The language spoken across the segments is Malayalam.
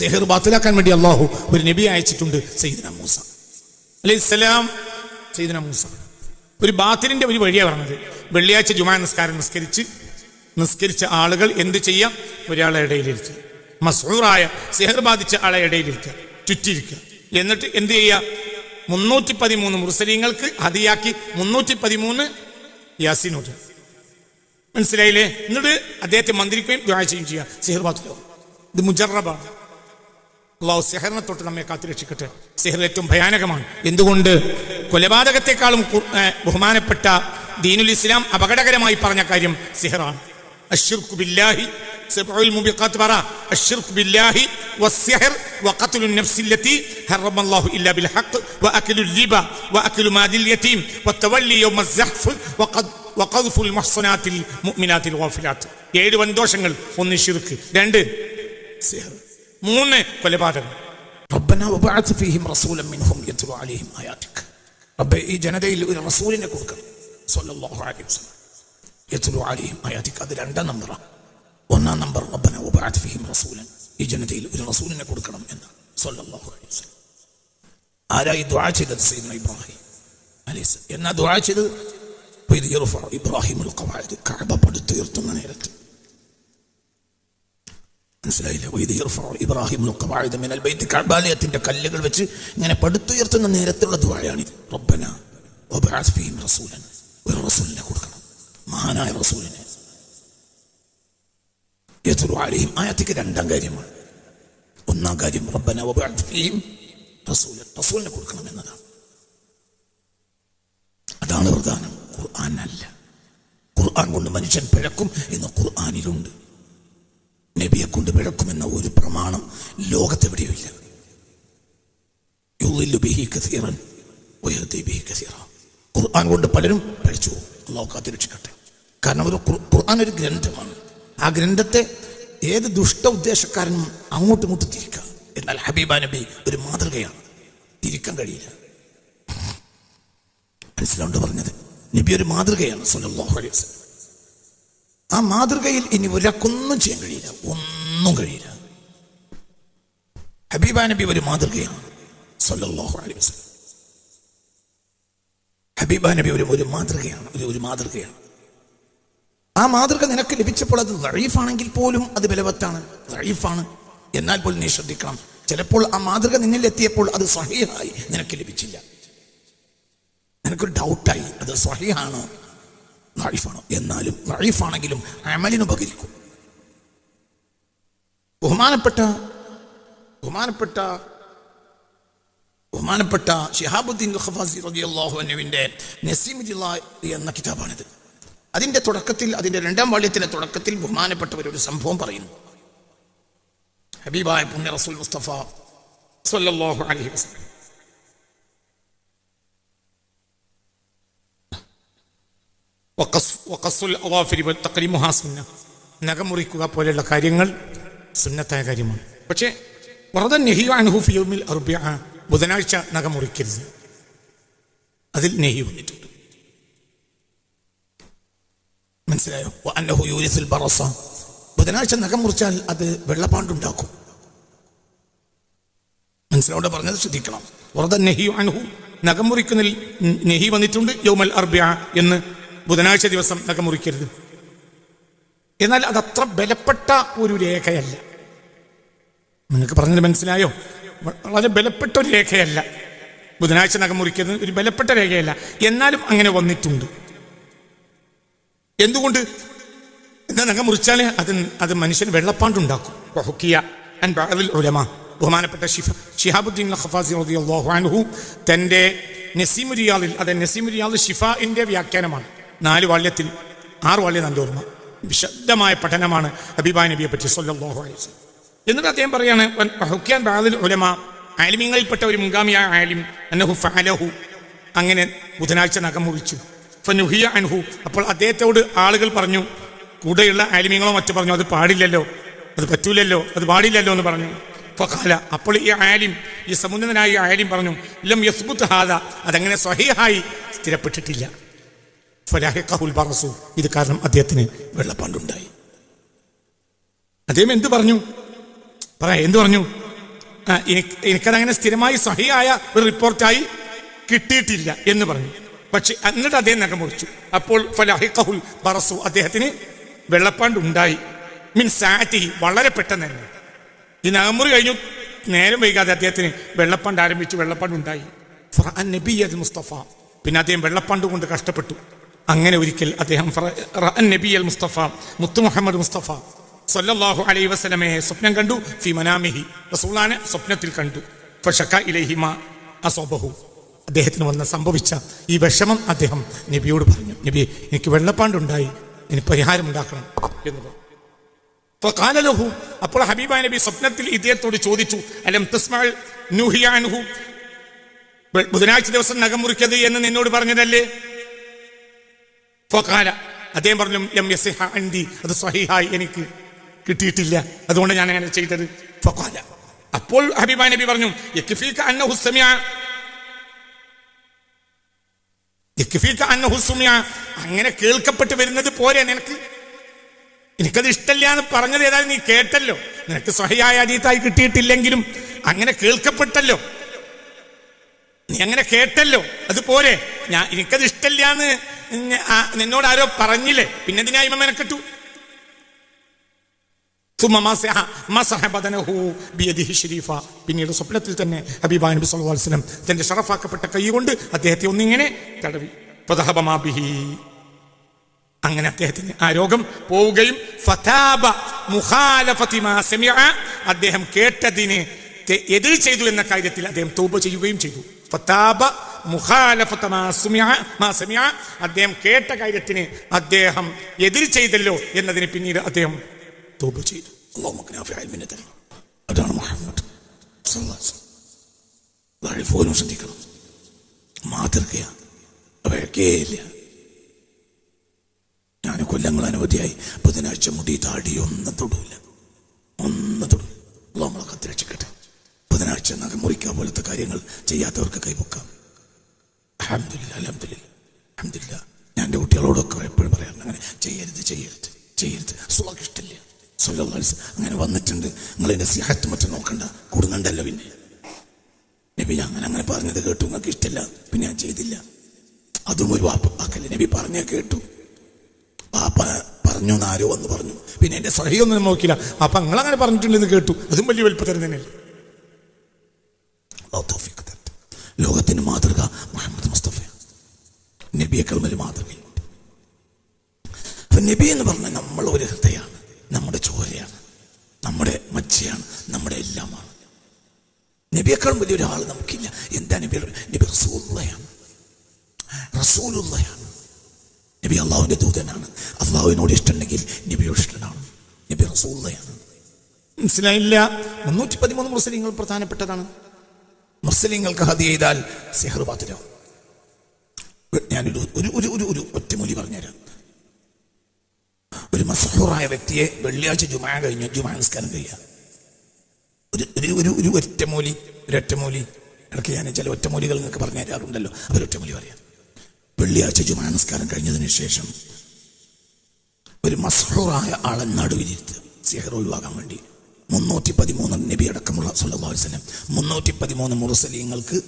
സെഹർ ബാത്തിലാക്കാൻ വേണ്ടി അള്ളാഹു ഒരു നബി അയച്ചിട്ടുണ്ട് സയ്യിദ്ന മൂസ. അലൈഹി സയ്യിദ്ന മൂസ. ഒരു ബാത്തിലിന്റെ ഒരു വഴിയാണ് പറഞ്ഞത്. വെള്ളിയാഴ്ച ജുമാ നിസ്കാരം നിസ്കരിച്ച് നിസ്കരിച്ച ആളുകൾ എന്ത് ചെയ്യാം? ഒരാളെ ഇടയിലിരിക്കുക മസൂറായ സെഹർ ബാധിച്ച ആളെ ഇടയിലിരിക്കുക ചുറ്റിരിക്കുക. എന്നിട്ട് എന്ത് ചെയ്യുക മുന്നൂറ്റി പതിമൂന്ന് മുസ്ലിങ്ങൾക്ക് ഹതിയാക്കി മുന്നൂറ്റി പതിമൂന്ന് യാസിനോട്ട് മനസ്സിലായില്ലേ? എന്നിട്ട് അദ്ദേഹത്തെ മന്ത്രിക്കുകയും ചെയ്യുകയും ചെയ്യുക സെഹർ ബാത്തിലോ ഇത് മുജറബാണ്. അള്ളാഹു സെഹറിനെ തൊട്ട് നമ്മെ കാത്തുരക്ഷിക്കട്ടെ സെഹർ ഏറ്റവും ഭയാനകമാണ് എന്തുകൊണ്ട് കൊലപാതകത്തെക്കാളും കു- ഏ, ബഹുമാനപ്പെട്ട ദീനുൽ ഇസ്ലാം അപകടകരമായി പറഞ്ഞ കാര്യം സിഹറാണ് അശ്ശിർക്കു ബില്ലാഹി സബ്ഉൽ മുബിഖാത്ത് പറ അശ്ശിർക്കു ബില്ലാഹി വസ്സിഹർ വഖത്ലു النفس التي حرم الله الا بالحق واكل الربا واكل مال اليتيم والتولي يوم الزحف وقد وقذف المحصنات المؤمنات الغافلات ഏഴ് വൻദോഷങ്ങൾ ഒന്ന് ഷിർക്ക് രണ്ട് സിഹർ മൂന്ന് കൊലപാതകം റബ്ബെ ഈ ജനതയിൽ ഒരു റസൂലിനെ കൊടുക്കണം. സല്ലല്ലാഹു അലൈഹി വസല്ലം. യത്ലു അലൈഹിം ആയാതിക്. അത് രണ്ടാം നമ്പറാണ് ഒന്നാം നമ്പർ റബ്ബന വബഅത് ഫീഹിം റസൂലൻ. ഈ ജനതയിൽ ഒരു റസൂലിനെ കൊടുക്കണം എന്ന്. സല്ലല്ലാഹു അലൈഹി വസല്ലം. ആരായി ദുആ ചെയ്തത്? സയ്യിദ്ന ഇബ്രാഹിം അലൈഹിസ് എന്നാ ദുആ ചെയ്തത്? ഇബ്രാഹിം കഅബ പടുത്തുയർത്തുന്ന നേരത്ത്. മനസ്സിലായില്ല. ഇബ്രാഹിം കഅബാലയത്തിന്റെ കല്ലുകൾ വെച്ച് ഇങ്ങനെ പടുത്തുയർത്തുന്ന നേരത്തുള്ള ദുആയാണിത്. റബ്ബന റസൂലൻ. ഒരു റസൂലിനെ കൊടുക്കണം. മഹാനായ റസൂലിനെ. ആരെയും ആയത്തിക്ക് രണ്ടാം കാര്യമാണ്. ഒന്നാം കാര്യം റബ്ബന റസൂലൻ. റസൂലിനെ കൊടുക്കണം എന്നതാണ്. അതാണ് പ്രധാനം. ഖുർആൻ അല്ല ഖുർആൻ കൊണ്ട് മനുഷ്യൻ പിഴക്കും എന്ന് ഖുർആനിലുണ്ട്. നബിയെ കൊണ്ട് പിഴക്കുമെന്ന ഒരു പ്രമാണം ലോകത്തെവിടെയുമില്ല. ഖുർആൻ കൊണ്ട് പലരും പഠിച്ചു. അള്ളാഹു കാത്തിരക്ഷിക്കട്ടെ. കാരണം ഒരു ഖുർആൻ ഒരു ഗ്രന്ഥമാണ്. ആ ഗ്രന്ഥത്തെ ഏത് ദുഷ്ട ഉദ്ദേശക്കാരനും അങ്ങോട്ടും ഇങ്ങോട്ടും തിരിക്കുക എന്നാൽ ഹബീബ നബി ഒരു മാതൃകയാണ്. തിരിക്കാൻ കഴിയില്ല. മനസ്സിലാണ്ട് പറഞ്ഞത്? നബി ഒരു മാതൃകയാണ് സല്ലല്ലാഹു അലൈഹി വസല്ലം. ആ മാതൃകയിൽ ഇനി ഒരാൾക്കൊന്നും ചെയ്യാൻ കഴിയില്ല. ഒന്നും കഴിയില്ല. ഹബീബ നബി ഒരു മാതൃകയാണ്. സല്ലല്ലാഹു അലൈഹി വസല്ലം. ഹബീബ നബി ഒരു ഒരു മാതൃകയാണ്. ഒരു ഒരു മാതൃകയാണ്. ആ മാതൃക നിനക്ക് ലഭിച്ചപ്പോൾ അത് റൈഫാണെങ്കിൽ പോലും അത് ബലവത്താണ്. റൈഫാണ് എന്നാൽ പോലും നീ ശ്രദ്ധിക്കണം. ചിലപ്പോൾ ആ മാതൃക നിന്നിൽ എത്തിയപ്പോൾ അത് സഹിയായി നിനക്ക് ലഭിച്ചില്ല. നിനക്കൊരു ഡൗട്ടായി അത് സഹിയാണോ ലൈഫാണോ എന്നാലും ലൈഫാണെങ്കിലും അമലിന് ഉപകരിക്കും ബഹുമാനപ്പെട്ട ബഹുമാനപ്പെട്ട ബഹുമാനപ്പെട്ട ഷിഹാബുദ്ദീൻ ഖഫാസി റളിയല്ലാഹു അൻഹുവിന്റെ നസീമുല്ല എന്ന കിതാബാണിത്. അതിന്റെ തുടക്കത്തിൽ അതിന്റെ രണ്ടാം വാള്യത്തിലെ തുടക്കത്തിൽ ബഹുമാനപ്പെട്ടവരൊരു സംഭവം പറയുന്നു. ഹബീബായ പുണ്യ റസൂൽ മുസ്തഫ സല്ലല്ലാഹു അലൈഹി വസല്ലം. സുന്ന നഖമുറിക്കുക പോലെയുള്ള കാര്യങ്ങൾ സുന്നത്തായ കാര്യമാണ്. പക്ഷേ വറദൻ നെഹിയുമിൽ അർബിഅ ബുധനാഴ്ച നഖമുറിക്കരുത്. അതിൽ നെഹി വന്നിട്ടുണ്ട്. മനസ്സിലായോ? അന്നഹു ബുധനാഴ്ച നഖം മുറിച്ചാൽ അത് വെള്ളപ്പാണ്ടുണ്ടാക്കും. മനസ്സിലോടെ പറഞ്ഞത് ശ്രദ്ധിക്കണം. വറദൻ നെഹിയു അൻഹു നഖം മുറിക്കുന്നതിൽ നെഹി വന്നിട്ടുണ്ട് യോമൽ അർബിഅ എന്ന് ബുധനാഴ്ച ദിവസം നഖം മുറിക്കരുത്. എന്നാൽ അതത്ര ബലപ്പെട്ട ഒരു രേഖയല്ല. നിങ്ങൾക്ക് പറഞ്ഞത് മനസ്സിലായോ? വളരെ ബലപ്പെട്ട ഒരു രേഖയല്ല. ബുധനാഴ്ച നഖം മുറിക്കുന്നത് ഒരു ബലപ്പെട്ട രേഖയല്ല. എന്നാലും അങ്ങനെ വന്നിട്ടുണ്ട്. എന്തുകൊണ്ട്? എന്താ നഖം മുറിച്ചാൽ അത് അത് മനുഷ്യൻ വെള്ളപ്പാണ്ടുണ്ടാക്കും ഉലമ ബഹുമാനപ്പെട്ട ഷിഫ ഷിഹാബുദ്ദീൻ ഖഫാസി റളിയല്ലാഹു അൻഹു തന്റെ നസീമുരിയാദിൽ അത് നസീമുരിയാദ് ഷിഫാഇന്റെ വ്യാഖ്യാനമാണ്. നാല് വാള്യത്തിൽ ആറ് വാള്യം നല്ല ഓർമ്മ. വിശദമായ പഠനമാണ് ഹബീബാ നബിയെ പറ്റി വസല്ലം. എന്നിട്ട് അദ്ദേഹം പറയാണ് വൻ- ബാദിൽ ഉലമ ആലിമ്യങ്ങളിൽപ്പെട്ട ഒരു മുൻഗാമിയായ ആലിം അന്നഹു ഫാലഹു അങ്ങനെ ബുധനാഴ്ച നഖം മുറിച്ചു. ഫനുഹിയ അൻഹു. അപ്പോൾ അദ്ദേഹത്തോട് ആളുകൾ പറഞ്ഞു കൂടെയുള്ള ആലിമ്യങ്ങളോ മറ്റു പറഞ്ഞു അത് പാടില്ലല്ലോ അത് പറ്റൂലല്ലോ അത് പാടില്ലല്ലോ എന്ന് പറഞ്ഞു. ഫഖാല അപ്പോൾ ഈ ആലിം ഈ സമുന്നതനായ ആലിം പറഞ്ഞു ലം യസ്ബുത്ത് ഹാദ. അതങ്ങനെ സ്വഹീഹായി സ്ഥിരപ്പെട്ടിട്ടില്ല. ഇത് കാരണം അദ്ദേഹത്തിന് വെള്ളപ്പാണ്ടുണ്ടായി. അദ്ദേഹം എന്ത് പറഞ്ഞു? പറ എന്ത് പറഞ്ഞു? എനിക്കതങ്ങനെ സ്ഥിരമായി സഹിയായ ഒരു റിപ്പോർട്ടായി കിട്ടിയിട്ടില്ല എന്ന് പറഞ്ഞു. പക്ഷെ എന്നിട്ട് അദ്ദേഹം നഖം മുറിച്ചു. അപ്പോൾ ഫലാഹിഖുൽ ബറസു അദ്ദേഹത്തിന് വെള്ളപ്പാണ്ടുണ്ടായി. മീൻ സാറ്റി വളരെ പെട്ടെന്ന് തന്നെ. ഈ നഖമുറി കഴിഞ്ഞു നേരം വൈകാതെ അദ്ദേഹത്തിന് വെള്ളപ്പാണ്ട് ആരംഭിച്ചു വെള്ളപ്പാണ്ട് ഉണ്ടായി ഫറഅൻ നബിയ്യൽ മുസ്തഫ. പിന്നെ അദ്ദേഹം വെള്ളപ്പാണ്ട് കൊണ്ട് കഷ്ടപ്പെട്ടു. അങ്ങനെ ഒരിക്കൽ അദ്ദേഹം നബി അൽ മുസ്തഫ മുത്തു മുഹമ്മദ് മുസ്തഫ സൊല്ലാഹു അലൈ വസ്ലമയെ സ്വപ്നം കണ്ടു ഫി മനാമിഹി റസൂലാനെ സ്വപ്നത്തിൽ കണ്ടു. ഇലഹിമ അസോബഹു. അദ്ദേഹത്തിന് വന്ന സംഭവിച്ച ഈ വിഷമം അദ്ദേഹം നബിയോട് പറഞ്ഞു. നബി എനിക്ക് വെള്ളപ്പാണ്ടുണ്ടായി ഇനി പരിഹാരം ഉണ്ടാക്കണം എന്ന് പറഞ്ഞു. അപ്പോൾ അപ്പോൾ ഹബീബ നബി സ്വപ്നത്തിൽ ഇദ്ദേഹത്തോട് ചോദിച്ചു അലം തസ്മാൽ ബുധനാഴ്ച ദിവസം നഖം മുറിക്കത് എന്ന് നിന്നോട് പറഞ്ഞതല്ലേ? ഫഖാല. അദ്ദേഹം പറഞ്ഞു ലം എസ് ഹാൻഡി അത് സ്വഹിഹായി എനിക്ക് കിട്ടിയിട്ടില്ല. അതുകൊണ്ട് ഞാൻ അങ്ങനെ ചെയ്തത്. ഫഖാല. അപ്പോൾ ഹബീബ നബി പറഞ്ഞു അങ്ങനെ കേൾക്കപ്പെട്ട് വരുന്നത് പോരെ നിനക്ക്? എനിക്കത് ഇഷ്ടമില്ല എന്ന് പറഞ്ഞത് ഏതായാലും നീ കേട്ടല്ലോ. നിനക്ക് സ്വഹയായ അതീതായി കിട്ടിയിട്ടില്ലെങ്കിലും അങ്ങനെ കേൾക്കപ്പെട്ടല്ലോ. നീ അങ്ങനെ കേട്ടല്ലോ. അത് പോരെ. ഞാൻ എനിക്കത് ഇഷ്ടമില്ല എന്ന് നിന്നോട് ആരോ പറഞ്ഞില്ലേ? പിന്നെ ഇതിനായി മെനക്കെട്ടു പിന്നീട് സ്വപ്നത്തിൽ തന്നെ ഹബീബാ നബി സല്ലല്ലാഹു അലൈഹി വസല്ലം തന്റെ ഷറഫാക്കപ്പെട്ട കൈ കൊണ്ട് അദ്ദേഹത്തെ ഒന്നിങ്ങനെ തടവി. അങ്ങനെ അദ്ദേഹത്തിന് ആ രോഗം പോവുകയും അദ്ദേഹം കേട്ടതിന് എതിർ ചെയ്തു എന്ന കാര്യത്തിൽ അദ്ദേഹം തൗബ ചെയ്യുകയും ചെയ്തു. ഫതാബ അദ്ദേഹം കേട്ട കാര്യത്തിന് അദ്ദേഹം എതിർ ചെയ്തല്ലോ എന്നതിന് പിന്നീട് അദ്ദേഹം തോപ്പ് ചെയ്തു. അതാണ് മുഹമ്മദ് ശ്രദ്ധിക്കണം. മാതൃകയാണ് ഞാൻ കൊല്ലങ്ങൾ അനവധിയായി ബുധനാഴ്ച മുടി താടി ഒന്നും തൊടൂല. ഒന്നും തൊടൂല. അള്ളാഹ് നമ്മളെ കത്തിരക്ഷിക്കട്ടെ. ബുധനാഴ്ച നഖം മുറിക്കുക പോലത്തെ കാര്യങ്ങൾ ചെയ്യാത്തവർക്ക് കൈപൊക്കാം അൽഹംദുലില്ലാ, അൽഹംദുലില്ലാ, അൽഹംദുലില്ലാ. ഞാൻ എന്റെ കുട്ടികളോടൊക്കെ എപ്പോഴും പറയാറുണ്ട് അങ്ങനെ ചെയ്യരുത് ചെയ്യരുത് ചെയ്യരുത്. സുഖം ഇഷ്ടമില്ല. അലൈഹി അങ്ങനെ വന്നിട്ടുണ്ട്. നിങ്ങൾ എന്റെ സിഹത്ത് മറ്റും നോക്കണ്ട. കൂടുന്നുണ്ടല്ലോ പിന്നെ. നബി അങ്ങനെ അങ്ങനെ പറഞ്ഞത് കേട്ടു. നിങ്ങൾക്ക് ഇഷ്ടമില്ല. പിന്നെ ഞാൻ ചെയ്തില്ല. അതും ഒരു വാപ്പ വാക്കല്ലേ നബി പറഞ്ഞ കേട്ടു. വാപ്പ പറഞ്ഞു എന്നാരോ വന്ന് പറഞ്ഞു. പിന്നെ എന്റെ സഹിയൊന്നും നോക്കില്ല അപ്പൊ നിങ്ങൾ അങ്ങനെ പറഞ്ഞിട്ടുണ്ടെന്ന് കേട്ടു. അതും വലിയ വലുപ്പത്തരം തന്നെയല്ലേ. ലോകത്തിന് മാതൃക മുഹമ്മദ് മുസ്തഫ നബിയേക്കാൾ മാത്രമേ അപ്പം നബി എന്ന് പറഞ്ഞാൽ നമ്മൾ ഒരു ഹൃദയമാണ്. നമ്മുടെ ചോരയാണ്. നമ്മുടെ മജ്ജയാണ്. നമ്മുടെ എല്ലാമാണ്. നബിയേക്കാൾ വലിയ ഒരാൾ നമുക്കില്ല. എന്താ നബി? നബി റസൂലുള്ളയാണ്. റസൂലുള്ളയാണ്. നബി അള്ളാഹുവിന്റെ ദൂതനാണ്. അള്ളാഹുവിനോട് ഇഷ്ടമുണ്ടെങ്കിൽ നബിയോട് ഇഷ്ടമാണ് നബി റസൂള്ളയാണ് മനസ്സിലായില്ല? മുന്നൂറ്റി പതിമൂന്ന് മുസ്ലിങ്ങൾ പ്രധാനപ്പെട്ടതാണ്. മുസ്ലിങ്ങൾക്ക് ഹതി ചെയ്താൽ സെഹർ ബാത്തിലാവും. ഞാനൊരു ഒരു ഒരു ഒരു ഒരു ഒറ്റമൂലി പറഞ്ഞുതരാം. ഒരു മസഹൂറായ വ്യക്തിയെ വെള്ളിയാഴ്ച ജുമാ കഴിഞ്ഞു ജുമാ നിസ്കാരം കഴിയുക ഒരു ഒരു ഒരു ഒരു ഒറ്റമൂലി ഒരു ഒറ്റമൂലി ഇടയ്ക്ക് ഞാൻ ചില ഒറ്റമൂലികൾ നിങ്ങൾക്ക് പറഞ്ഞു തരാറുണ്ടല്ലോ. അവരൊറ്റമൂലി പറയാം. വെള്ളിയാഴ്ച ജുമാ നിസ്കാരം കഴിഞ്ഞതിന് ശേഷം ഒരു മസഹൂറായ ആളെ നടുവിലിരുത്ത് സിഹർ ഒഴിവാക്കാൻ വേണ്ടി. മുന്നൂറ്റി പതിമൂന്ന് നബി അടക്കമുള്ള വസല്ലം. മുന്നൂറ്റി പതിമൂന്ന് മുറുസലീങ്ങൾക്ക്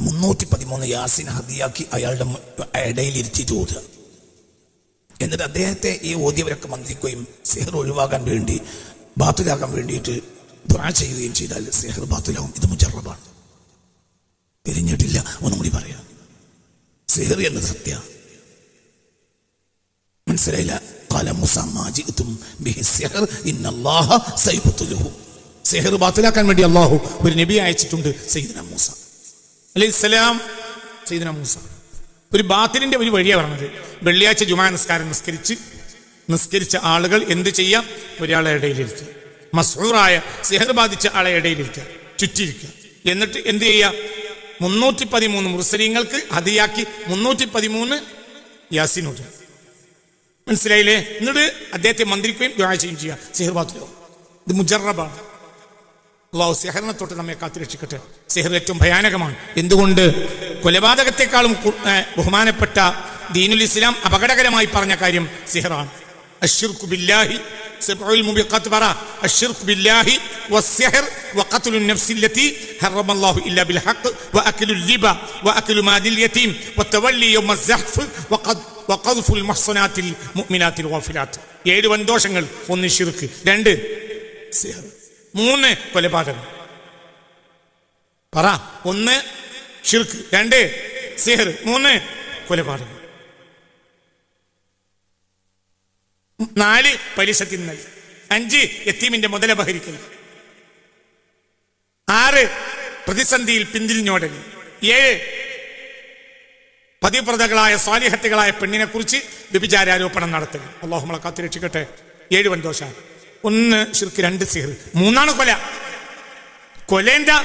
മുന്നൂറ്റി പതിമൂന്ന് യാസിൻ ഹദിയാക്കി അയാളുടെ ഇടയിൽ ഇരുത്തി ചോദ്യം എന്നിട്ട് അദ്ദേഹത്തെ ഈ ഓദ്യവരൊക്കെ മന്ത്രിക്കുകയും സിഹർ ഒഴിവാക്കാൻ വേണ്ടി ബാത്തിലാക്കാൻ വേണ്ടിയിട്ട് ദ്വാ ചെയ്യുകയും ചെയ്താൽ സിഹർ ബാത്തിലാവും. ഇത് മുജറബാണ്. തിരിഞ്ഞിട്ടില്ല ഒന്നും കൂടി പറയാം. സിഹർ എന്ന സത്യ. മനസ്സിലായില്ല? കാല മുസാമാജിത്തും സിഹർ ബാത്തിലാക്കാൻ വേണ്ടി അള്ളാഹു ഒരു നബി അയച്ചിട്ടുണ്ട് സൈദന മൂസാ. അലൈഹി ഇസ്ലാം സൈദന മൂസ. ഒരു ബാത്തിലിന്റെ ഒരു വഴിയാണ് പറഞ്ഞത്. വെള്ളിയാഴ്ച ജുമാ നിസ്കാരം നിസ്കരിച്ച് നിസ്കരിച്ച ആളുകൾ എന്ത് ചെയ്യാം? ഒരാളെ ഇടയിലിരിക്കുക മസൂറായ സിഹർ ബാധിച്ച ആളെ ഇടയിലിരിക്കുക ചുറ്റിയിരിക്കുക. എന്നിട്ട് എന്ത് ചെയ്യുക മുന്നൂറ്റി പതിമൂന്ന് മുസ്ലിങ്ങൾക്ക് ഹതിയാക്കി മുന്നൂറ്റി പതിമൂന്ന് യാസിനോട് മനസ്സിലായില്ലേ? എന്നിട്ട് അദ്ദേഹത്തെ മന്ത്രിക്കുകയും ചെയ്യുകയും ചെയ്യുക സിഹർ ബാത്തിലോ ഇത് മുജറബാണ്. അള്ളാഹു സെഹറിനെ തൊട്ട് നമ്മെ കാത്തിരക്ഷിക്കട്ടെ. സെഹർ ഏറ്റവും ഭയാനകമാണ്. എന്തുകൊണ്ട്? കൊലപാതകത്തെക്കാളും ബഹുമാനപ്പെട്ട ദീനുൽ ഇസ്ലാം അപകടകരമായി പറഞ്ഞ കാര്യം സിഹറാണ്. ബില്ലാഹി സബ്ഉൽ ബില്ലാഹി നഫ്സില്ലതി ബിൽ ഹഖ് യതീം മുഅ്മിനാത്തിൽ ഏഴ് വൻദോഷങ്ങൾ ഒന്ന് ഷിർക്ക് രണ്ട് സിഹർ. മൂന്ന് കൊലപാതകം. പറ. ഒന്ന് ഷിർക്ക് രണ്ട് സിഹർ. മൂന്ന് കൊലപാതകം. നാല് പലിശ തിന്നൽ അഞ്ച് എത്തീമിന്റെ മുതല ബഹരിക്കൽ. ആറ് പ്രതിസന്ധിയിൽ പിന്തിരിഞ്ഞോടൽ. ഏഴ് പതിവ്രതകളായ സ്വാലിഹത്തുകളായ പെണ്ണിനെ കുറിച്ച് വ്യഭിചാരോപണം നടത്തൽ. അള്ളാഹു നമ്മളെ കാത്തിരക്ഷിക്കട്ടെ. ഏഴ് വൻദോഷ ഒന്ന് ശിർക്ക് രണ്ട് സിഹർ. മൂന്നാണ് കൊല. കൊല എന്താ?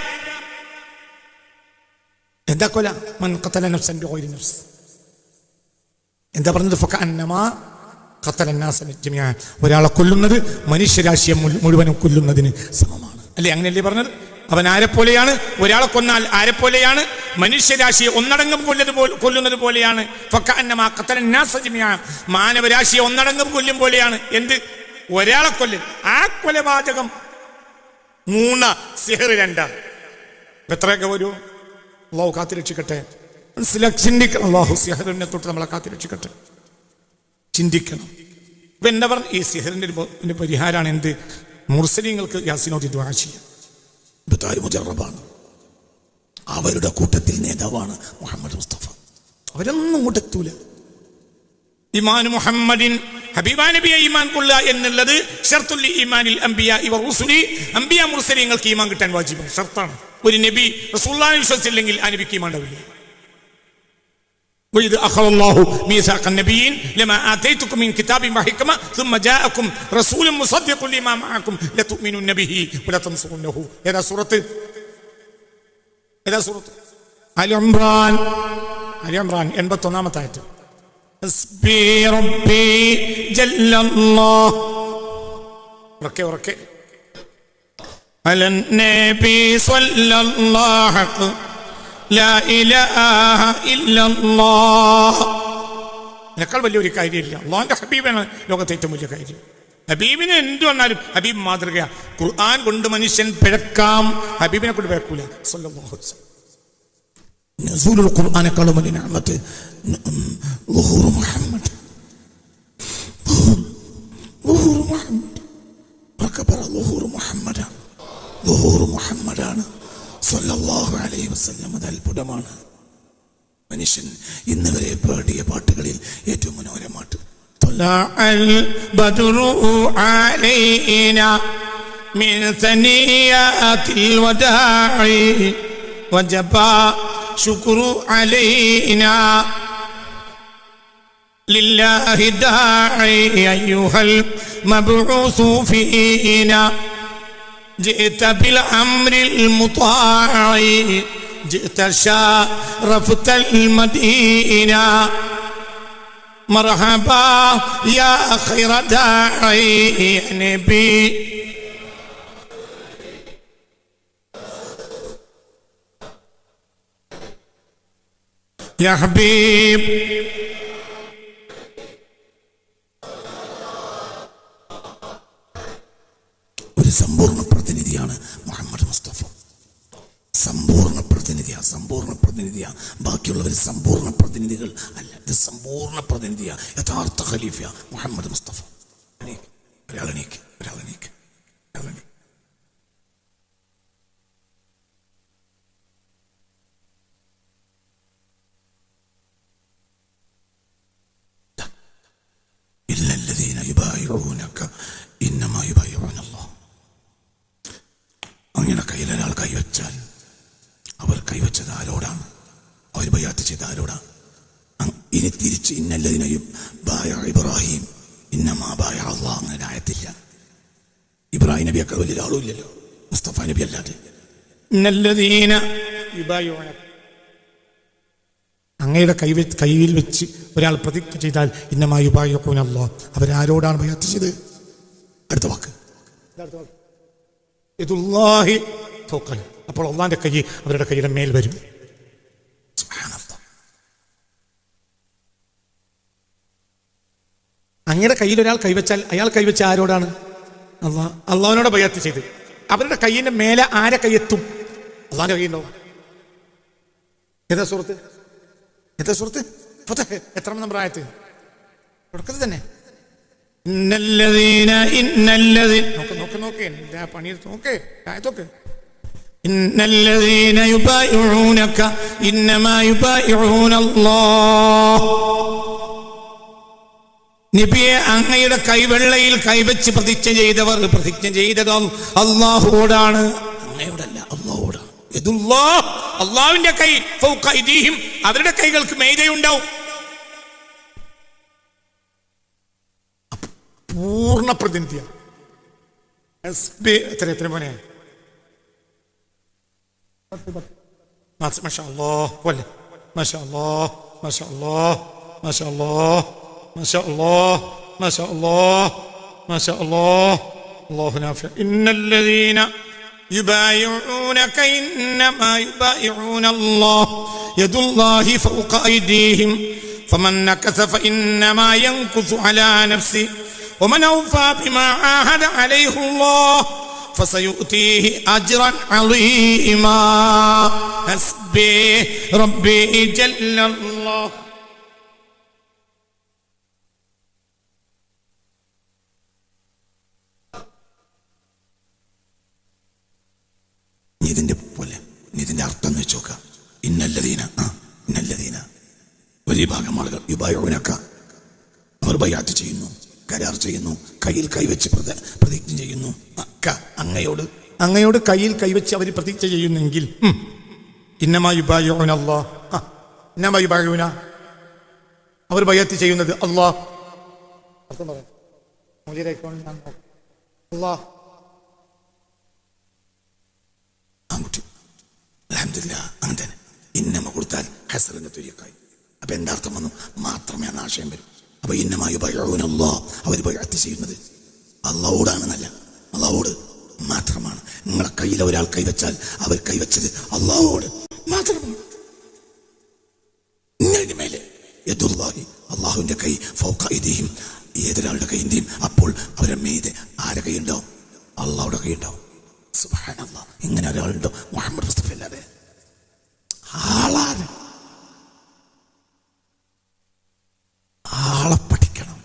എന്താ കൊല? മൻ നഫ്സൻ നഫ്സ്. എന്താ പറഞ്ഞത്? ഒരാളെ കൊല്ലുന്നത് മനുഷ്യരാശിയെ മുഴുവനും കൊല്ലുന്നതിന് സമമാണ്. അല്ലെ? അങ്ങനെയല്ലേ പറഞ്ഞത്? അവൻ ആരെപ്പോലെയാണ്? ഒരാളെ കൊന്നാൽ ആരെപ്പോലെയാണ്? മനുഷ്യരാശിയെ ഒന്നടങ്കം കൊല്ലത് കൊല്ലുന്നത് പോലെയാണ്. മാനവരാശിയെ ഒന്നടങ്കം കൊല്ലും പോലെയാണ്. എന്ത്? ഒരാളെ കൊല്ലൽ ആ കൊലപാതകം മൂന്ന് സിഹർ രണ്ടാണ് എത്രയൊക്കെ വരൂ? അള്ളാഹു കാത്തിരക്ഷിക്കട്ടെ. ചിന്തിക്കണം. അള്ളാഹു സിഹറിനെ തൊട്ട് നമ്മളെ കാത്തിരക്ഷിക്കട്ടെ. ചിന്തിക്കണം. ഇപ്പൊ എന്നെ പറഞ്ഞു ഈ സിഹറിന്റെ ഒരു പരിഹാരമാണ് എന്ത്? മുർസലിങ്ങൾക്ക് യാസിനോദി ദ്വാ അവരുടെ കൂട്ടത്തിൽ നേതാവാണ് മുഹമ്മദ് മുസ്തഫ. അവരൊന്നും ഇങ്ങോട്ട് എത്തൂല ഇമാൻ മുഹമ്മദിൻ ഹബീബ നബിയെ ഈമാൻ കൊള്ളുക എന്നുള്ളത് ഷർത്തുൽ ഈമാനിൽ അംബിയ ഇവർ റുസുലി അംബിയ മുർസലിങ്ങൾക്ക് ഈമാൻ കിട്ടാൻ വാജിബാണ് ഷർത്താണ് ഒരു നബി റസൂല്ലാനെ വിശ്വസിച്ചില്ലെങ്കിൽ ആ നബിക്ക് ഈമാൻ ഉണ്ടാവില്ല وإذ أخذ الله ميثاق النبيين لما آتيتكم من كتاب وحكمة ثم جاءكم رسول مصدق لما معكم لتؤمنن به ولا تنصرنه إذا سورة إذا سورة آل عمران آل عمران എൺപത്തി ഒന്നാമത്തെ ഉറക്കെ ഉറക്കെ على النبي صلى الله حق لا إله إلا الله അതിനേക്കാൾ വലിയൊരു കാര്യമില്ല അള്ളാഹിന്റെ ഹബീബാണ് ലോകത്തെ ഏറ്റവും വലിയ കാര്യം ഹബീബിന് എന്ത് വന്നാലും ഹബീബ് മാതൃക ഖുർആൻ കൊണ്ട് മനുഷ്യൻ പിഴക്കാം ഹബീബിനെ കൊണ്ട് പിഴക്കൂല സല്ലല്ലാഹു അലൈഹി വസല്ലം. നസൂലുൽ ഖുർആനേക്കാളും വലിയ നിഅമത്ത് ളുഹൂർ മുഹമ്മദ് ളുഹൂർ മുഹമ്മദ് ഉറക്കെ പറ ളുഹൂർ മുഹമ്മദാണ് ളുഹൂർ മുഹമ്മദാണ് സല്ലല്ലാഹു അലൈഹി വസല്ലം അത് അത്ഭുതമാണ് മനുഷ്യൻ ഇന്ന് വരെ പാടിയ പാട്ടുകളിൽ ഏറ്റവും മനോഹരമാട്ട് طلع البدر علينا من ثنيات الوداع وجب شكر علينا. لله داعي أيها المبعوث فينا. جئت بالأمر المطاع جئت شارفت المدينة. مرحبا يا خير داعي نبي. يا حبيب ഒരു സമ്പൂർണ്ണ പ്രതിനിധിയാണ് മുഹമ്മദ് മുസ്തഫ സമ്പൂർണ്ണ പ്രതിനിധിയാ സമ്പൂർണ്ണ പ്രതിനിധിയാ ബാക്കിയുള്ളവർ സമ്പൂർണ്ണ പ്രതിനിധികൾ അല്ല ഇത് സമ്പൂർണ്ണ പ്രതിനിധിയാ യഥാർത്ഥ ഖലീഫ മുഹമ്മദ് മുസ്തഫ എണീക്ക്. ഒരാൾ കുറിച്ച് ഇന്നല്ലതിനെയും ബായ ഇബ്രാഹിം. ഇന്നമാ ബായ അള്ളാഹ് അങ്ങനെ ആയത്തില്ല. ഇബ്രാഹിം നബി അക്കൾ വലിയ ആളും ഇല്ലല്ലോ മുസ്തഫ നബി അല്ലാതെ. അങ്ങയുടെ കൈ കൈയിൽ വെച്ച് ഒരാൾ പ്രതിജ്ഞ ചെയ്താൽ ഇന്നമായി ഉപായക്കൂനല്ലോ അവരാരോടാണ് ബയാത്ത് ചെയ്ത് അടുത്ത വാക്ക്. അപ്പോൾ ഒന്നാന്റെ കൈ അവരുടെ കൈയുടെ മേൽ വരും. അങ്ങയുടെ കയ്യിൽ ഒരാൾ കൈവച്ചാൽ അയാൾ കൈവച്ച ആരോടാണ് അള്ളാഹ് അള്ളാഹിനോട് ബയാത്ത് ചെയ്ത് അവരുടെ കയ്യിന്റെ മേലെ ആരെ കൈയെത്തും അള്ളാന്റെ കൈയുണ്ടാവും ഏതാ സുഹൃത്ത് ഏതാ സുഹൃത്ത് ഫതഹ് എത്ര നമ്പർ ആയത്ത് തുടക്കത്തിൽ തന്നെ ഇന്നല്ലദീന ഇന്നല്ലദീന നോക്ക് നോക്ക് നോക്ക് എന്താ പണിയെടുത്ത് നോക്ക് ആയത്തൊക്കെ إن الذين يبايعونك إنما يبايعون الله നബിയെ അങ്ങയുടെ കൈവെള്ളയിൽ കൈവച്ച് പ്രതിജ്ഞ ചെയ്തവർ പ്രതിജ്ഞ ചെയ്തതും അള്ളാഹുവോടാണ് അങ്ങയോടല്ല അള്ളാഹുവോടാണ് അള്ളാഹുവിന്റെ കൈ അവരുടെ കൈകൾക്ക് മേജയുണ്ടാവും പൂർണ പ്രതിനിധിയാണ്. എത്ര എത്ര മോനെ മാഷാ അല്ലോ പോലെ മാഷാ അല്ലോ മാഷാ അല്ലോ മാഷാ അല്ലോ ما شاء الله ما شاء الله ما شاء الله. الله نافع. إن الذين يبايعونك إنما يبايعون الله. يد الله فوق أيديهم. فمن نكث فإنما ينكث على نفسه. ومن أوفى بما عاهد عليه الله فسيؤتيه أجرا عظيما. حسبي ربي جل الله. അങ്ങയോട്. അങ്ങയോട് കയ്യിൽ കൈവച്ച് അവർ പ്രതീക്ഷ ചെയ്യുന്നെങ്കിൽ അവർ ബയത്ത് ചെയ്യുന്നത് അള്ളാഹ് ഇന്നമ അപ്പൊ എന്താ അർത്ഥം വന്നു? മാത്രമേ അന്ന് ആശയം വരും. അപ്പൊ ഇന്നമായി ബയോനല്ലോ അവർ ബയാത്ത് ചെയ്യുന്നത് അള്ളാഹോടാണെന്നല്ല അള്ളാഹോട് മാത്രമാണ് നിങ്ങളെ കയ്യിൽ ഒരാൾ കൈവച്ചാൽ അവർ കൈവച്ചത് അള്ളാഹോട് മാത്രമാണ്. നിങ്ങളുടെ കൈ ഫൗഖൈദിയും ഏതൊരാളുടെ കൈന്റെയും അപ്പോൾ അവരെ മീതെ ആരെ കൈയുണ്ടാവും അള്ളാഹുടെ കൈയുണ്ടാവും സുബ്ഹാനല്ലാഹ് ഇങ്ങനെ ഒരാളുണ്ടോ? മുഹമ്മദ് മുസ്തഫ അല്ലാതെ. ആളാണ്. ആളെ പഠിക്കണം.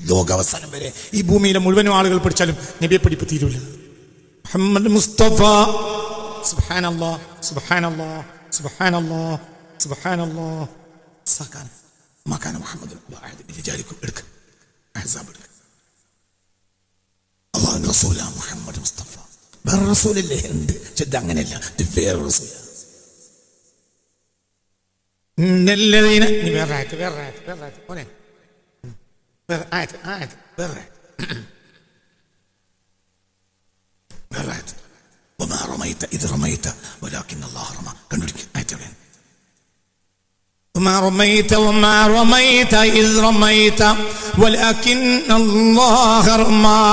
ലോകാവസാനം വരെ ഈ ഭൂമിയിലെ മുഴുവനും ആളുകൾ പഠിച്ചാലും നബിയെ പഠിപ്പ് തീരൂല മുഹമ്മദ് മുസ്തഫ സുബ്ഹാനല്ലാ സുബ്ഹാനല്ലാ സുബ്ഹാനല്ലാ സുബ്ഹാനല്ലാ സകാൻ മകാന മുഹമ്മദ് വിചാരിക്കും എടുക്ക അഹ്സാബ് എടുക്ക അള്ളാഹു റസൂല മുഹമ്മദ് മുസ്തഫ വേറെ റസൂലല്ലേ ഉണ്ട് ചെത് അങ്ങനെയല്ല ഇത് വേറെ റസൂല ഇന്നല്ലദീന നീ വേറെ ആയത്ത് വേറെ ആയത്ത് വേറെ ആയത്ത് മോനെ ഉം. വേറെ ആയത്ത് ആയത്ത് വേറെ ആയത്ത് വേറെ ആയത്ത് وما رميت إذ رميت ولكن الله رمى കണ്ടുപിടിക്കുക ആയത്ത് എവിടെയാണ് وما رميت وما رميت إذ رميت ولكن الله رمى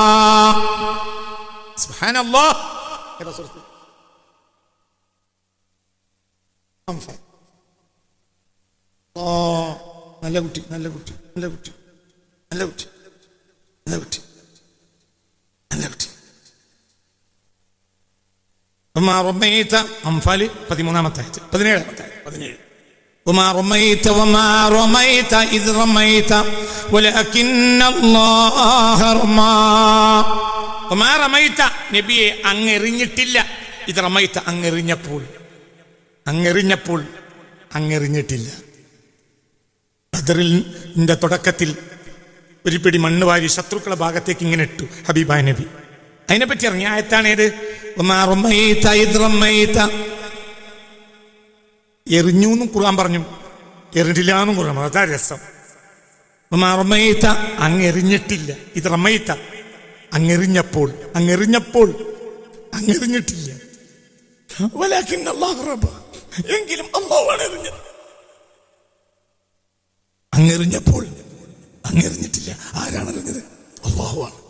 سبحان الله كده صرت أنفع الله നല്ല കുട്ടി നല്ല കുട്ടി നല്ല കുട്ടി നല്ല കുട്ടി നല്ല കുട്ടി നല്ല കുട്ടി وما رميت أنفال പതിമൂന്നാമത്തെ ആയത്ത് പതിനേഴാമത്തെ ആയത്ത് പതിനേഴ് وما رميت وما رميت إذ رميت ولكن الله رمى وما رميت നബിയെ അങ്ങെറിഞ്ഞിട്ടില്ല ഇത് റമൈത്ത അങ്ങെറിഞ്ഞപ്പോൾ അങ്ങെറിഞ്ഞപ്പോൾ അങ്ങെറിഞ്ഞിട്ടില്ല ബദറിന്റെ തുടക്കത്തിൽ ഒരു പിടി മണ്ണ് വാരി ശത്രുക്കളെ ഭാഗത്തേക്ക് ഇങ്ങനെ ഇട്ടു ഹബീബായ നബി അതിനെപ്പറ്റി ഇറങ്ങിയ ആയത്താണേത് എറിഞ്ഞു എന്നും ഖുർആൻ പറഞ്ഞു. എറിഞ്ഞില്ല എന്നും ഖുർആൻ പറഞ്ഞു. അതാ രസം. റമയിത്ത അങ്ങെറിഞ്ഞിട്ടില്ല. ഇത് റമ്മയിത്ത അങ്ങെറിഞ്ഞപ്പോൾ അങ്ങെറിഞ്ഞപ്പോൾ അങ്ങെറിഞ്ഞിട്ടില്ല. എങ്കിലും അള്ളാഹാണ് എറിഞ്ഞത്. അങ്ങെറിഞ്ഞപ്പോൾ അങ്ങെറിഞ്ഞിട്ടില്ല. ആരാണ് എറിഞ്ഞത്? അള്ളാഹുവാണ്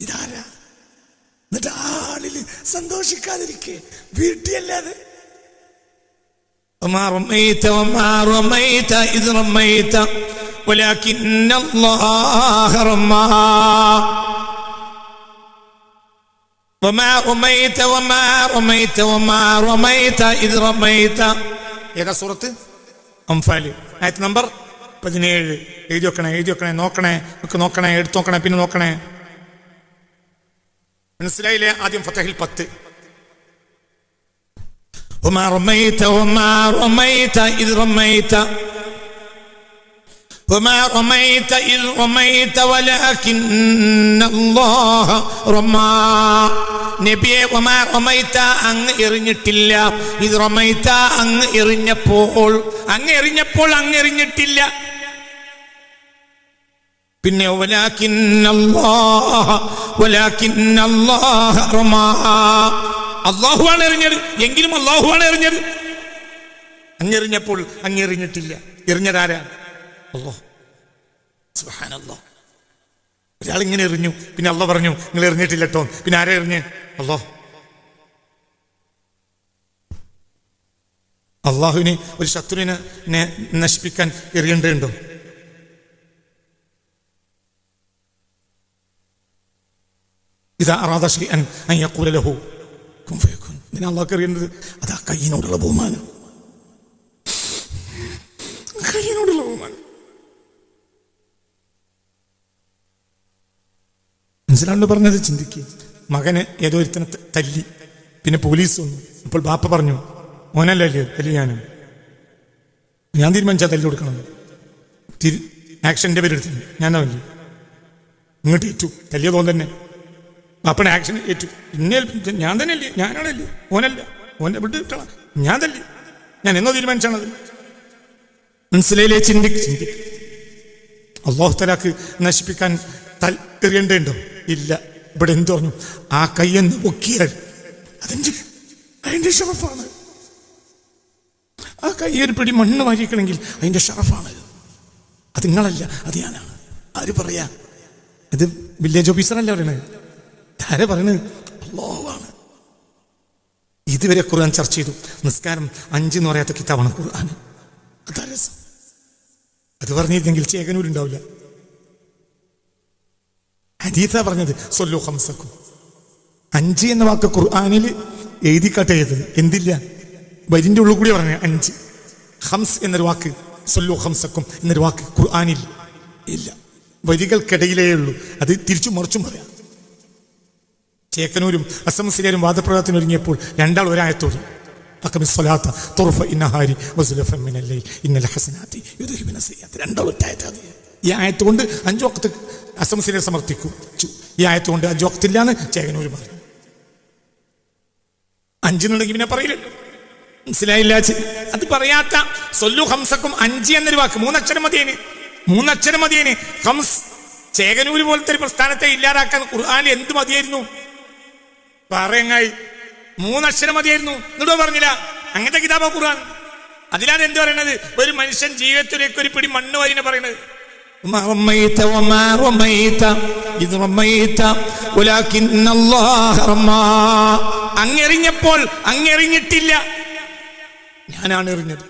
ഇതാരാ? എന്നിട്ട് ആളില് സന്തോഷിക്കാതിരിക്കെ വീട്ടിയല്ലാതെ وما رميت وما رميت إذ رميت ولكن الله رمى وما رميت وما رميت وما رميت إذ رميت ഏതാ സൂറത്ത് അംഫാല് ആയത്ത് നമ്പർ പതിനേഴ് എഴുതി വെക്കണേ എഴുതി വെക്കണേ നോക്കണേ ഒക്കെ നോക്കണേ എടുത്തു നോക്കണേ പിന്നെ നോക്കണേ മനസ്സിലായില്ലേ ആദ്യം ഫത്തഹിൽ പത്ത് وما رميت وما رميت إذ رميت وما رميت إذ رميت ولكن الله رمى നബിയെ ഒമാ റമൈത്ത അങ്ങ് എറിഞ്ഞിട്ടില്ല ഇത് റമൈത്ത അങ്ങ് എറിഞ്ഞപ്പോൾ അങ്ങ് എറിഞ്ഞപ്പോൾ അങ്ങ് എറിഞ്ഞിട്ടില്ല പിന്നെ അള്ളാഹുവാണ് എറിഞ്ഞത്. എങ്കിലും അള്ളാഹുവാണ് എറിഞ്ഞത്. അങ്ങെറിഞ്ഞപ്പോൾ അങ്ങെറിഞ്ഞിട്ടില്ല. എറിഞ്ഞതാരാ? അള്ളാഹ്. ഒരാൾ ഇങ്ങനെ എറിഞ്ഞു. പിന്നെ അള്ള പറഞ്ഞു നിങ്ങൾ എറിഞ്ഞിട്ടില്ല കേട്ടോ പിന്നെ ആരെ എറിഞ്ഞ്? അള്ളോ അള്ളാഹുവിനെ ഒരു ശത്രുവിനെ നശിപ്പിക്കാൻ എറിയേണ്ടതുണ്ടോ? ഇതാ അറാദ ഷൈഅൻ അൻ യഖൂല ലഹു. കുൻ ഇതിനെ അള്ളാഹ്ക്ക് അറിയേണ്ടത്? അതാ കയ്യിനോടുള്ള ബഹുമാനം. കയ്യിനോടുള്ള ബഹുമാനം. മനസ്സിലാണല്ലോ പറഞ്ഞത്? ചിന്തിക്കുക മകന് ഏതോ ഒരുത്തനെ തല്ലി. പിന്നെ പോലീസ് വന്നു. അപ്പോൾ ബാപ്പ പറഞ്ഞു മോനല്ലേ തല്ലി ഞാനും. ഞാൻ തീരുമാനിച്ചാ തല്ലി കൊടുക്കണം. ആക്ഷന്റെ പേരെടുത്തു ഞാൻ തല്ലി ഇങ്ങോട്ട് ഏറ്റു. തല്ലിയതോൻ തന്നെ ബാപ്പയുടെ ആക്ഷൻ ഏറ്റു. എന്നെ ഞാൻ തന്നെ അല്ലേ ഞാനാണല്ലേ? ഓനല്ല. ഓനെ വിട്ട് കിട്ടണം ഞാൻ തന്നെ ഞാൻ എന്നോ തീരുമാനിച്ചാണത്? മനസ്സിലായില്ലേ? ചിന്തിക്ക് ചിന്തിക്ക് അള്ളാഹു നശിപ്പിക്കാൻ തൽ ഇല്ല. ഇവിടെ എന്ത് പറഞ്ഞു? ആ കയ്യെന്ന് പൊക്കിയാൽ അതിന്റെ അതിന്റെ ഷറഫാണ്. ആ കൈ ഒരു പിടി മണ്ണ് വാരിക്കണമെങ്കിൽ അതിന്റെ ഷറഫാണ്. അത് നിങ്ങളല്ല അത് ഞാനാണ്. ആര് പറയാ? ഇത് വില്ലേജ് ഓഫീസറല്ല പറയണത് ആരെ പറയണത് അള്ളാഹുവാണ് ഇതുവരെ ഖുർആൻ ചർച്ച ചെയ്തു. നിസ്കാരം അഞ്ച് എന്ന് പറയാത്ത കിതാബാണ് ഖുർആൻ. അതാ പറഞ്ഞിരുന്നെങ്കിൽ ചേകനൂരുണ്ടാവില്ല. ഹദീസ പറഞ്ഞത് സൊല്ലു ഹംസക്കും അഞ്ച് എന്ന വാക്ക് ഖുർആാനിൽ എഴുതിക്കാട്ടെ ചെയ്തത് എന്തില്ല? വരിന്റെ ഉള്ളിൽ കൂടി പറഞ്ഞ അഞ്ച്. ഹംസ് എന്നൊരു വാക്ക് സൊല്ലു ഹംസക്കും എന്നൊരു വാക്ക് ഖുർആാനിൽ ഇല്ല. വരികൾക്കിടയിലേ ഉള്ളൂ. അത് തിരിച്ചു മറിച്ചും പറയാം. ചേക്കനൂരും അസംസിലേരും വാദപ്രകാരത്തിന് ഒരുങ്ങിയപ്പോൾ രണ്ടാൾ ഒരായത്തോട് അക്കമി സ്വലാത്ത തുറഫ ഇന്നഹാരി വസുലഫ മിനല്ലേ ഇന്നലെ ഹസനാത്തി യുദഹിബിന സയ്യാത്ത്. രണ്ടാൾ ഒറ്റായത്താതി ഈ ആയത്ത് കൊണ്ട് അഞ്ചു വക്കത്ത് അസംസിനെ സമർത്ഥിക്കും. ഈ ആയത്ത് കൊണ്ട് അഞ്ചു വക്കത്തില്ലാന്ന് ചേകനൂര് പറഞ്ഞു. അഞ്ചെന്നുണ്ടെങ്കിൽ പിന്നെ പറയില്ലല്ലോ. മനസ്സിലായില്ല അത് പറയാത്ത സൊല്ലു ഹംസക്കും അഞ്ച് എന്നൊരു വാക്ക്. മൂന്നക്ഷരം മതിയേന്. മൂന്നക്ഷരം മതിയേന്. ഹംസ് ചേകനൂര് പോലത്തെ ഒരു പ്രസ്ഥാനത്തെ ഇല്ലാതാക്കാൻ ഖുർആാനിൽ എന്ത് മതിയായിരുന്നു? പറയങ്ങായി മൂന്നക്ഷരം മതിയായിരുന്നു എന്നിട്ടോ പറഞ്ഞില്ല അങ്ങനത്തെ കിതാബ ഖുർആൻ അതിലാണ് എന്ത് പറയണത് ഒരു മനുഷ്യൻ ജീവിതത്തിലേക്ക് ഒരു പിടി മണ്ണ് വരിനെ പറയണത് وما رميت وما رميت إذ رميت ولكن الله رمى അങ്ങെറിഞ്ഞപ്പോൾ അങ്ങെറിഞ്ഞിട്ടില്ല ഞാനാണ് എറിഞ്ഞത്